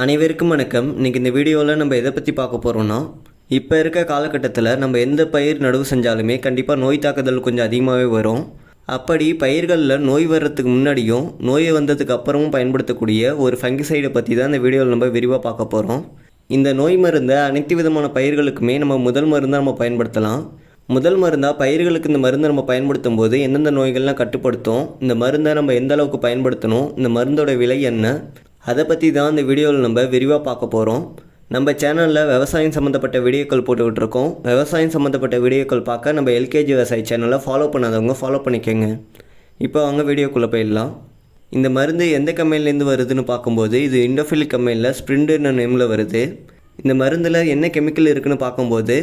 அனைவருக்கும் வணக்கம். இன்றைக்கி இந்த வீடியோவில் நம்ம எதை பற்றி பார்க்க போகிறோம்னா இப்போ இருக்க காலகட்டத்தில் நம்ம எந்த பயிர் நடவு செஞ்சாலுமே கண்டிப்பாக நோய் தாக்குதல் கொஞ்சம் அதிகமாகவே வரும். அப்படி பயிர்களில் நோய் வர்றதுக்கு முன்னாடியும் நோய் வந்ததுக்கு அப்புறமும் பயன்படுத்தக்கூடிய ஒரு ஃபங்கிசைடை பற்றி தான் இந்த வீடியோவில் நம்ம விரிவாக பார்க்க போகிறோம் இந்த நோய் மருந்தை அனைத்து விதமான பயிர்களுக்குமே நம்ம முதல் மருந்தாக நம்ம பயன்படுத்தலாம். முதல் மருந்தாக பயிர்களுக்கு இந்த மருந்தை நம்ம பயன்படுத்தும் போது எந்தெந்த நோய்கள்லாம் கட்டுப்படுத்தும் இந்த மருந்தை நம்ம எந்த அளவுக்கு பயன்படுத்தணும் இந்த மருந்தோட விலை என்ன அதை பற்றி தான் இந்த வீடியோவில் நம்ம விரிவாக பார்க்க போகிறோம் நம்ம சேனலில் விவசாயம் சம்மந்தப்பட்ட வீடியோக்கள் போட்டுக்கிட்டு இருக்கோம் விவசாயம் சம்மந்தப்பட்ட வீடியோக்கள் பார்க்க நம்ம எல்கேஜி விவசாய சேனலை ஃபாலோ பண்ணாதவங்க ஃபாலோ பண்ணிக்கோங்க. இப்போ அவங்க வீடியோக்குள்ளே போயிடலாம். இந்த மருந்து எந்த கம்பெனிலேருந்து வருதுன்னு பார்க்கும்போது இது இண்டோஃபிலிக் கம்பெனியில் ஸ்ப்ரிண்டுன்னு நேமில் வருது. இந்த மருந்தில் என்ன கெமிக்கல் இருக்குன்னு பார்க்கும்போது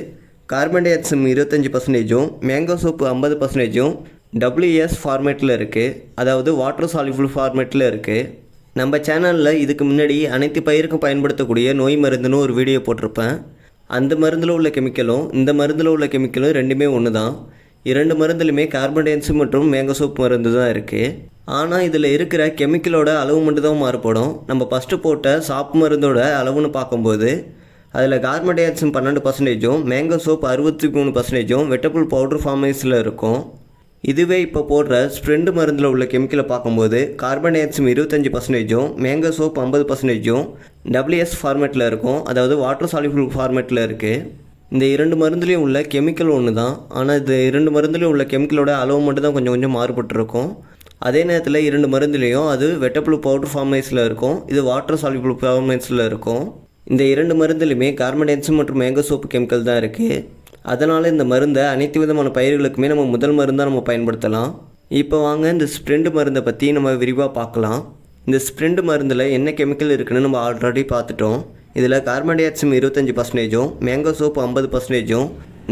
கார்பன் டை ஆக்சம் இருபத்தஞ்சி பர்சன்டேஜும் மேங்கோ சோப்பு ஐம்பது பர்சன்டேஜும் டபிள்யூஎஸ் ஃபார்மேட்டில் இருக்குது அதாவது வாட்டர் சாலிஃபுல் ஃபார்மேட்டில் இருக்குது நம்ம சேனலில் இதுக்கு முன்னாடி அனைத்து பயிருக்கும் பயன்படுத்தக்கூடிய நோய் மருந்துன்னு ஒரு வீடியோ போட்டிருப்பேன். அந்த மருந்தில் உள்ள கெமிக்கலும் இந்த மருந்தில் உள்ள கெமிக்கலும் ரெண்டுமே ஒன்று தான் இரண்டு மருந்துலையுமே கார்பன் டை ஆக்சைடு மற்றும் மேங்கசோப் மருந்து தான் இருக்குது ஆனால் இதில் இருக்கிற கெமிக்கலோட அளவு மட்டும் தான் மாறுபடும். நம்ம ஃபஸ்ட்டு போட்ட சாப்பு மருந்தோட அளவுன்னு பார்க்கும்போது அதில் கார்பன் டை ஆக்சைடு பன்னெண்டு பர்சன்டேஜும் மேங்கோ சோப் அறுபத்தி மூணு பர்சன்டேஜும் வெட்டபிள் பவுடர் ஃபார்மேஸில் இருக்கும். இதுவே இப்போ போடுற ஸ்ப்ரெண்டு மருந்தில் உள்ள கெமிக்கலை பார்க்கும்போது கார்பன் டை இருபத்தஞ்சி பர்சன்டேஜும் மேங்கோ சோப் ஐம்பது பர்சன்டேஜும் டபிள்யூஎஸ் ஃபார்மேட்டில் இருக்கும். அதாவது வாட்டர் சாலிஃபுல் ஃபார்மேட்டில் இருக்குது இந்த இரண்டு மருந்துலேயும் உள்ள கெமிக்கல் ஒன்று தான் ஆனால் இது இரண்டு மருந்துலேயும் உள்ள கெமிக்கலோட அளவு மட்டும் தான் கொஞ்சம் கொஞ்சம் மாறுபட்டிருக்கும். அதே நேரத்தில் இரண்டு மருந்துலேயும் அது வெட்டப்புழு பவுடர் ஃபார்மேஸில் இருக்கும். இது வாட்டர் சாலிஃபுல் ஃபார்மேஸில் இருக்கும். இந்த இரண்டு மருந்துலையுமே கார்பன் டை மற்றும் மேங்கோ சோப்பு கெமிக்கல் தான் இருக்குது அதனால் இந்த மருந்தை அனைத்து விதமான பயிர்களுக்குமே நம்ம முதல் மருந்தாக நம்ம பயன்படுத்தலாம். இப்போ வாங்க இந்த ஸ்ப்ரெண்டு மருந்தை பற்றி நம்ம விரிவாக பார்க்கலாம். இந்த ஸ்ப்ரெண்டு மருந்தில் என்ன கெமிக்கல் இருக்குன்னு நம்ம ஆல்ரெடி பார்த்துட்டோம். இதில் கார்பன் டை ஆக்சைடு இருபத்தஞ்சி பர்சன்டேஜும் மேங்கோ சோப் ஐம்பது பர்சன்டேஜும்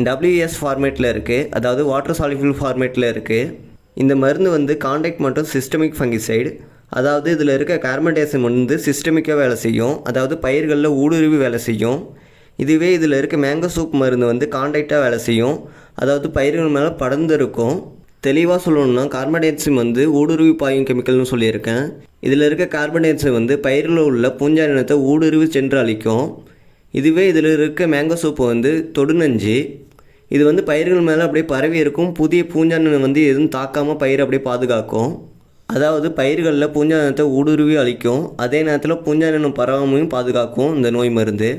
டபிள்யூஎஸ் ஃபார்மேட்டில் இருக்குது அதாவது வாட்டர் சாலிபிள் ஃபார்மேட்டில் இருக்குது இந்த மருந்து வந்து காண்டாக்ட் மற்றும் சிஸ்டமிக் ஃபங்கிசைடு அதாவது இதில் இருக்க கார்பன் டை ஆக்சைடு வந்து சிஸ்டமிக்காக வேலை செய்யும். அதாவது பயிர்களில் ஊடுருவி வேலை செய்யும். இதுவே இதில் இருக்க மேங்கோ சூப் மருந்து வந்து காண்டாக்டாக வேலை செய்யும். அதாவது பயிர்கள் மேலே படர்ந்து இருக்கும். தெளிவாக சொல்லணும்னா கார்பன் டை வந்து ஊடுருவி பாயும் கெமிக்கல்னு சொல்லியிருக்கேன். இதில் இருக்க கார்பன் டை வந்து பயிரில் உள்ள பூஞ்சா இனத்தை ஊடுருவி சென்று அழிக்கும். இதுவே இதில் இருக்க மேங்கோ சூப்பு வந்து தொடுநஞ்சு. இது வந்து பயிர்கள் மேலே அப்படியே பரவி இருக்கும். புதிய பூஞ்சானனை வந்து எதுவும் தாக்காமல் பயிரை அப்படியே பாதுகாக்கும். அதாவது பயிர்களில் பூஞ்சானத்தை ஊடுருவி அழிக்கும். அதே நேரத்தில் பூஞ்சானனம் பரவாமையும் பாதுகாக்கும் இந்த நோய் மருந்து.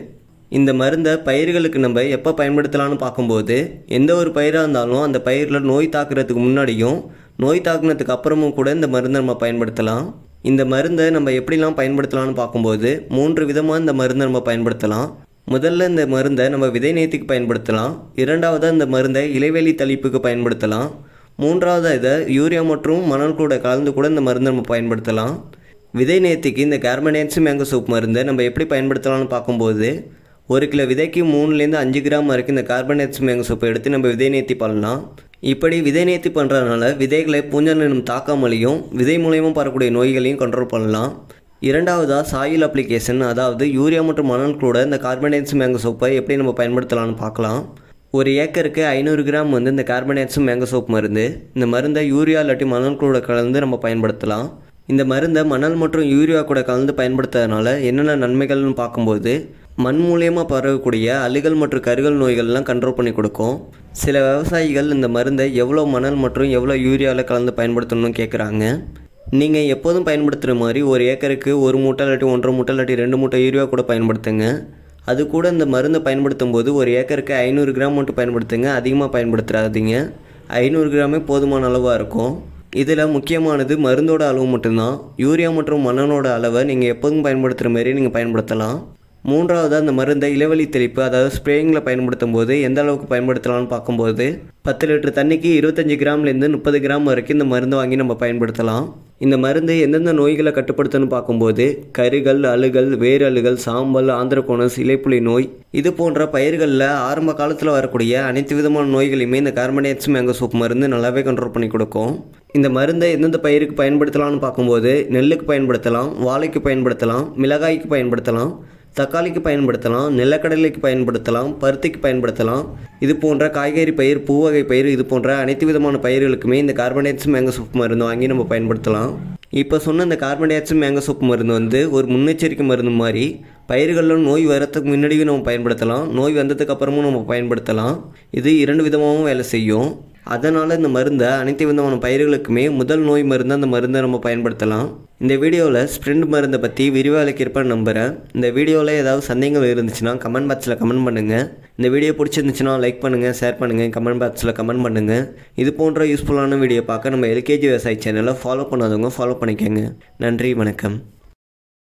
இந்த மருந்தை பயிர்களுக்கு நம்ம எப்போ பயன்படுத்தலாம்னு பார்க்கும்போது எந்த ஒரு பயிராக இருந்தாலும் அந்த பயிரில் நோய் தாக்குறதுக்கு முன்னாடியும் நோய் தாக்குனதுக்கு அப்புறமும் கூட இந்த மருந்தை நம்ம பயன்படுத்தலாம். இந்த மருந்தை நம்ம எப்படிலாம் பயன்படுத்தலாம்னு பார்க்கும்போது மூன்று விதமாக இந்த மருந்தை நம்ம பயன்படுத்தலாம். முதல்ல இந்த மருந்தை நம்ம விதை நேர்த்திக்கு பயன்படுத்தலாம். இரண்டாவதாக இந்த மருந்தை இலைவெளி தளிப்புக்கு பயன்படுத்தலாம். மூன்றாவது இதை யூரியா மற்றும் மணல் கூட கலந்து கூட இந்த மருந்தை நம்ம பயன்படுத்தலாம். விதை நேர்த்திக்கு இந்த கார்பனேட்ஸ் மேங்கோ சூப் மருந்தை நம்ம எப்படி பயன்படுத்தலாம்னு பார்க்கும்போது ஒரு கிலோ விதைக்கு மூணுலேருந்து அஞ்சு கிராம் வரைக்கும் இந்த கார்பனேட்ஸ் மேங்க சோப்பை எடுத்து நம்ம விதை நேர்த்தி பண்ணலாம். இப்படி விதை நேர்த்தி பண்ணுறதுனால விதைகளை பூஞ்சனினம் தாக்காமலையும் விதை மூலயமா பரக்கூடிய நோய்களையும் கண்ட்ரோல் பண்ணலாம். இரண்டாவதாக சாயில் அப்ளிகேஷன் அதாவது யூரியா மற்றும் மணல் கூட இந்த கார்பனேட்ஸ் மேங்க சோப்பை எப்படி நம்ம பயன்படுத்தலாம்னு பார்க்கலாம். ஒரு ஏக்கருக்கு ஐநூறு கிராம் வந்து இந்த கார்பனேட்ஸும் மேங்க சோப் மருந்து இந்த மருந்தை யூரியா இல்லாட்டி மணல் கூட கலந்து நம்ம பயன்படுத்தலாம். இந்த மருந்தை மணல் மற்றும் யூரியா கூட கலந்து பயன்படுத்துறதுனால என்னென்ன நன்மைகள்னு பார்க்கும்போது மண் மூலியமாக பரவக்கூடிய அழுகல் மற்றும் கருகல் நோய்கள்லாம் கண்ட்ரோல் பண்ணி கொடுக்கும். சில விவசாயிகள் இந்த மருந்தை எவ்வளோ மணல் மற்றும் எவ்வளோ யூரியாவில் கலந்து பயன்படுத்தணும்னு கேட்குறாங்க நீங்கள் எப்போதும் பயன்படுத்துகிற மாதிரி ஒரு ஏக்கருக்கு ஒரு மூட்டை இல்லாட்டி ஒன்றரை மூட்டை இல்லாட்டி ரெண்டு மூட்டை யூரியா கூட பயன்படுத்துங்க. அது கூட இந்த மருந்தை பயன்படுத்தும் போது ஒரு ஏக்கருக்கு ஐநூறு கிராம் மட்டும் பயன்படுத்துங்க. அதிகமாக பயன்படுத்துறாதீங்க ஐநூறு கிராமே போதுமான அளவாக இருக்கும். இதில் முக்கியமானது மருந்தோட அளவு மட்டும்தான். யூரியா மற்றும் மண்ணனோட அளவை நீங்கள் எப்போதும் பயன்படுத்துகிற மாதிரி நீங்கள் பயன்படுத்தலாம். மூன்றாவது அந்த மருந்தை இளவெளி தெளிப்பு அதாவது ஸ்ப்ரேயிங்கில் பயன்படுத்தும் போது எந்த அளவுக்கு பயன்படுத்தலாம்னு பார்க்கும்போது பத்து லிட்டர் தண்ணிக்கு இருபத்தஞ்சி கிராம்லேருந்து முப்பது கிராம் வரைக்கும் இந்த மருந்து வாங்கி நம்ம பயன்படுத்தலாம். இந்த மருந்து எந்தெந்த நோய்களை கட்டுப்படுத்தணும் பார்க்கும்போது கருகள் அழுகல் வேரழுகல் சாம்பல் ஆந்திரகோணஸ் இலைப்புலி நோய் இது போன்ற பயிர்களில் ஆரம்ப காலத்தில் வரக்கூடிய அனைத்து விதமான நோய்களையுமே இந்த கார்பனேட்ஸ் மேங்கோ சோப் மருந்து நல்லாவே கண்ட்ரோல் பண்ணி கொடுக்கும். இந்த மருந்தை எந்தெந்த பயிருக்கு பயன்படுத்தலாம்னு பார்க்கும்போது நெல்லுக்கு பயன்படுத்தலாம் வாழைக்கு பயன்படுத்தலாம் மிளகாய்க்கு பயன்படுத்தலாம் தக்காளிக்கு பயன்படுத்தலாம் நிலக்கடலைக்கு பயன்படுத்தலாம் பருத்திக்கு பயன்படுத்தலாம். இது போன்ற காய்கறி பயிர் பூவகை பயிர் இது போன்ற அனைத்து விதமான பயிர்களுக்குமே இந்த கார்பனேட்ஸ் மேங்கோ சோப்பு மருந்து வாங்கி நம்ம பயன்படுத்தலாம். இப்போ சொன்ன இந்த carbon dioxide mancozeb மருந்து வந்து ஒரு முன்னெச்சரிக்கை மருந்து மாதிரி பயிர்களில் நோய் வரத்துக்கு முன்னாடியும் நம்ம பயன்படுத்தலாம். நோய் வந்ததுக்கு அப்புறமும் நம்ம பயன்படுத்தலாம். இது இரண்டு விதமாகவும் வேலை செய்யும். அதனால் இந்த மருந்தை அனைத்து விதமான பயிர்களுக்குமே முதல் நோய் மருந்து அந்த மருந்தை நம்ம பயன்படுத்தலாம். இந்த வீடியோவில் ஸ்ப்ரிண்ட் மருந்தை பற்றி விரிவாக விளக்கியிருப்பேன் நம்புகிறேன் இந்த வீடியோவில் ஏதாவது சந்தேகங்கள் இருந்துச்சுன்னா கமெண்ட் பாக்ஸில் கமெண்ட் பண்ணுங்கள் இந்த வீடியோ பிடிச்சிருந்துச்சுன்னா லைக் பண்ணுங்கள் ஷேர் பண்ணுங்கள் கமெண்ட் பாக்ஸில் கமெண்ட் பண்ணுங்கள் இது போன்ற யூஸ்ஃபுல்லான வீடியோ பார்க்க நம்ம எல்கேஜி விவசாய சேனலை ஃபாலோ பண்ணாதவங்க ஃபாலோ பண்ணிக்கோங்க. நன்றி வணக்கம்.